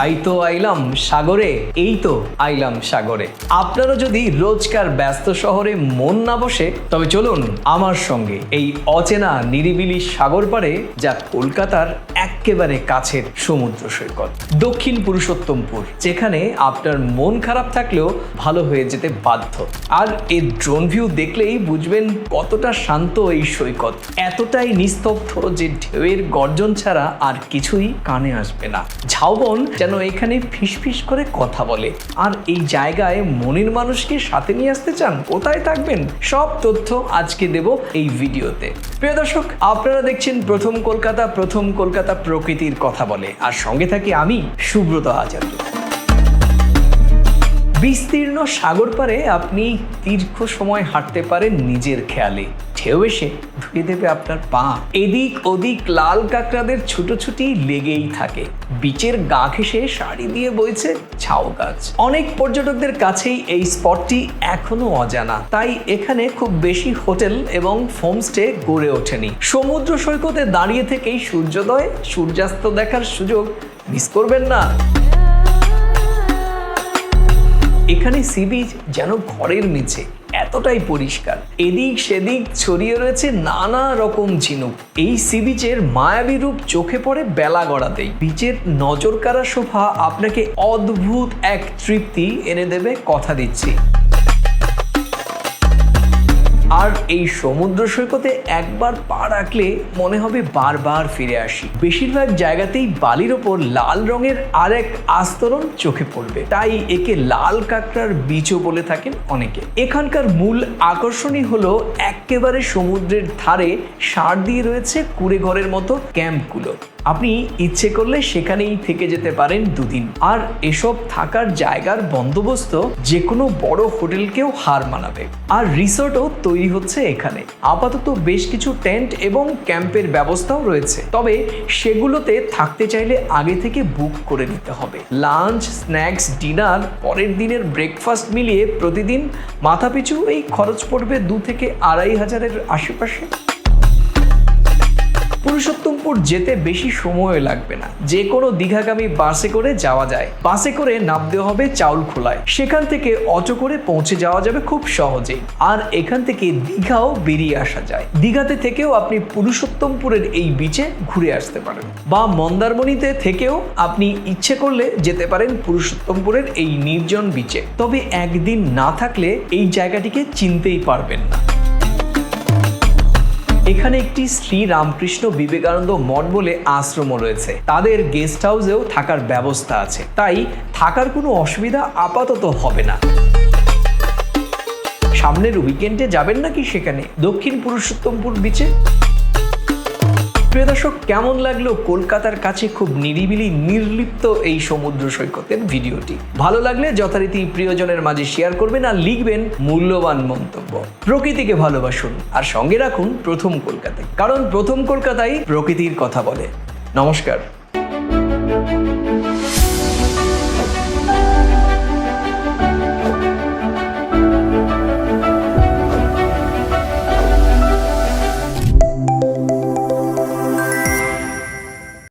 তাই তো আইলাম সাগরে, এই তো আইলাম সাগরে। আপনারা যদি রোজকার ব্যস্ত শহরে মন না বসে, তবে চলুন আমার সঙ্গে এই অচেনা নিরিবিলি সাগর পাড়ে, যা কলকাতার একেবারে কাছের সমুদ্র সৈকত, দক্ষিণ পুরুষোত্তমপুর, যেখানে আপনার মন খারাপ থাকলেও ভালো হয়ে যেতে বাধ্য। আর এই ড্রোন ভিউ দেখলেই বুঝবেন কতটা শান্ত এই সৈকত। এতটাই নিস্তব্ধ যে ঢেউয়ের গর্জন ছাড়া আর কিছুই কানে আসবে না। ঝাউবন যেন এখানে ফিসফিস করে কথা বলে। আর এই জায়গায় মনের মানুষকে সাথে নিয়ে আসতে চান, কোথায় থাকবেন? সব তথ্য আজকে দেব এই ভিডিওতে। প্রিয় দর্শক, আপনারা দেখছেন প্রথম কলকাতা প্রথম কলকাতা প্রকৃতির কথা বলে। আর সঙ্গে থাকি আমি, সুব্রত আচার্য। বিস্তীর্ণ সাগর পারে আপনি দীর্ঘ সময় হাঁটতে পারেন নিজের খেয়ালে। ঢেউ এসে ধুয়ে দেবে আপনার পা। এদিক ওদিক লাল কাঁকড়াদের ছুটোছুটি লেগেই থাকে। বিচের গা ঘেসে শাড়ি দিয়ে বইছে ঝাউ গাছ। অনেক পর্যটকদের কাছেই এই স্পটটি এখনও অজানা। তাই এখানে খুব বেশি হোটেল এবং হোমস্টে গড়ে ওঠেনি। সমুদ্র সৈকতে দাঁড়িয়ে থেকেই সূর্যোদয়, সূর্যাস্ত দেখার সুযোগ মিস করবেন না। এখানে সি বিচ যেন ঘরের নিচে। এতটাই পরিষ্কার। এদিক সেদিক ছড়িয়ে রয়েছে নানা রকম ঝিনুক। এই সি বিচের মায়াবী রূপ চোখে পড়ে বেলা গড়াতেই। বিচের নজর কারা শোভা আপনাকে অদ্ভুত এক তৃপ্তি এনে দেবে, কথা দিচ্ছি। আর এই সমুদ্র সৈকতে একবার পা রাখলে মনে হবে বারবার ফিরে আসি। বেশিরভাগ জায়গাতেই বালির ওপর লাল রঙের আরেক আস্তরণ চোখে পড়বে। তাই একে লাল কাঁকড়ার বীজও বলে থাকেন অনেকে। এখানকার মূল আকর্ষণই হলো একেবারে সমুদ্রের ধারে সার দিয়ে রয়েছে কুড়ে ঘরের মতো ক্যাম্পগুলো। আপনি ইচ্ছে করলে সেখানেই থেকে যেতে পারেন দুদিন। আর এসব থাকার জায়গার বন্দোবস্ত যে কোনো বড় হোটেলকেও হার মানাবে। আর রিসোর্টও তৈরি হচ্ছে এখানে। আপাতত বেশ কিছু টেন্ট এবং ক্যাম্পের ব্যবস্থাও রয়েছে। তবে সেগুলোতে থাকতে চাইলে আগে থেকে বুক করে নিতে হবে। লাঞ্চ, স্ন্যাক্স, ডিনার, পরের দিনের ব্রেকফাস্ট মিলিয়ে প্রতিদিন মাথাপিছু এই খরচ পড়বে দু থেকে আড়াই হাজারের আশেপাশে। পুরুষোত্তমপুর যেতে বেশি সময় লাগবে না। যে কোনো দীঘাগামী বাসে করে যাওয়া যায়। বাসে করে নামতে হবে চাউল খোলায়। সেখান থেকে অটো করে পৌঁছে যাওয়া যাবে খুব সহজেই। আর এখান থেকে দীঘাও বেরিয়ে আসা যায়। দীঘাতে থেকেও আপনি পুরুষোত্তমপুরের এই বিচে ঘুরে আসতে পারেন। বা মন্দারমণিতে থেকেও আপনি ইচ্ছে করলে যেতে পারেন পুরুষোত্তমপুরের এই নির্জন বিচে তবে একদিন না থাকলে এই জায়গাটিকে চিনতেই পারবেন না। এখানে একটি শ্রী রামকৃষ্ণ বিবেকানন্দ মঠ বলে আশ্রমও রয়েছে। তাদের গেস্ট হাউসেও থাকার ব্যবস্থা আছে। তাই থাকার কোনো অসুবিধা আপাতত হবে না। সামনের উইকেন্ডে যাবেন নাকি সেখানে? দক্ষিণ পুরুষোত্তমপুর বিচে প্রিয় দর্শক, কেমন লাগল কলকাতার কাছে খুব নিরিবিলি, নির্লিপ্ত এই সমুদ্র সৈকতের ভিডিওটি? ভালো লাগলে যথারীতি প্রিয়জনের মাঝে শেয়ার করবেন আর লিখবেন মূল্যবান মন্তব্য। প্রকৃতিকে ভালোবাসুন আর সঙ্গে রাখুন প্রথম কলকাতায়। কারণ প্রথম কলকাতায় প্রকৃতির কথা বলে। নমস্কার।